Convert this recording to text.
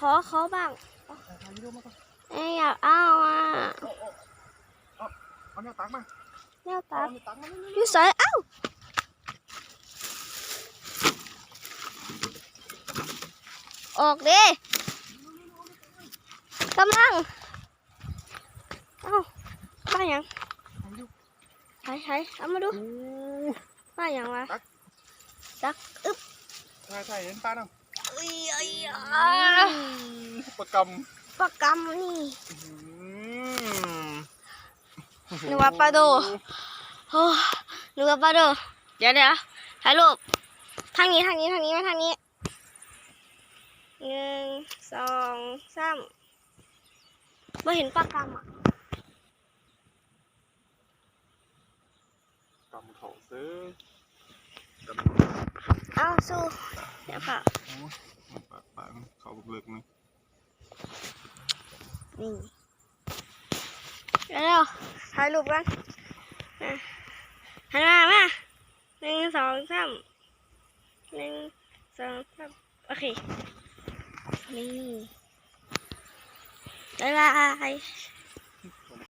ขอขอบ้างถ่ายวิดีโอมาก่อนเอ้ยอยากเอาอะเอาเอาเอาเอาแนวตักมาแนวเอาตักแนวตักมาเร็วอยู่ใส่เอ้าออกดิกำลัง เอ้ามาหยังๆถ่ายวิดีโอใช้ใช้เอามาดูโอ้มาหยังวะตักตัก อึ๊บถ่ายถ่ายเห็นปลาเนาะเอ้ย เอ้ยอะประกำปลากำนี่อืมนึกว่าปลาโดโอ้นึกว่าปลาโด เดี๋ยวเดี๋ยวถ่ายรูปทางนี้ทางนี้ทางนี้มาทางนี้หนึ่งสองสามไม่เห็นปลากำอะกำเขาซื้อกำเอาสู้เดี๋ยวค่ะโอ้ยปากปากเขาเบิกมึง นี่แล้วถ่ายรูปกันอะหันมามาหนึ่งสองสามหนึ่งสองสามโอเคนี่บ๊ายบาย